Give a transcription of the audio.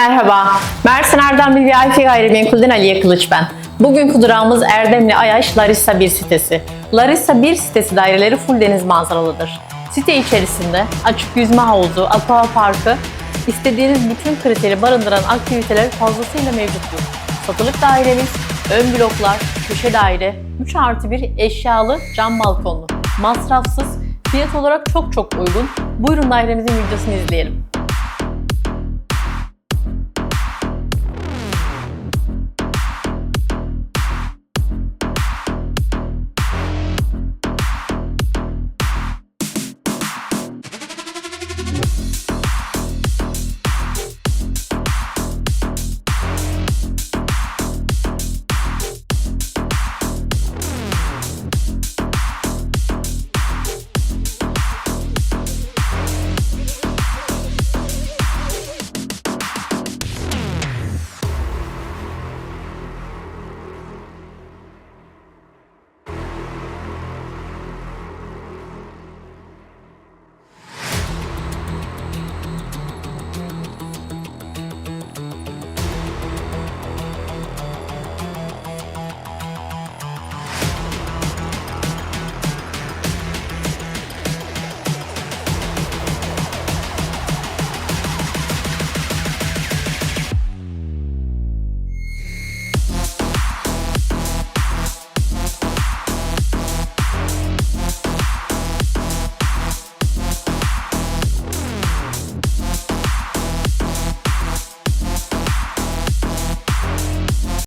Merhaba, Mersin Erdemli VIP Gayrimenkul'den Aliye Kılıç ben. Bugünkü durağımız Erdemli Ayaş Larissa 1 sitesi. Larissa 1 sitesi daireleri full deniz manzaralıdır. Site içerisinde açık yüzme havuzu, aqua parkı, istediğiniz bütün kriteri barındıran aktiviteler fazlasıyla mevcuttur. Satılık dairemiz, ön bloklar, köşe daire, 3 artı 1 eşyalı cam balkonlu, masrafsız, fiyat olarak çok çok uygun. Buyurun dairemizin videosunu izleyelim.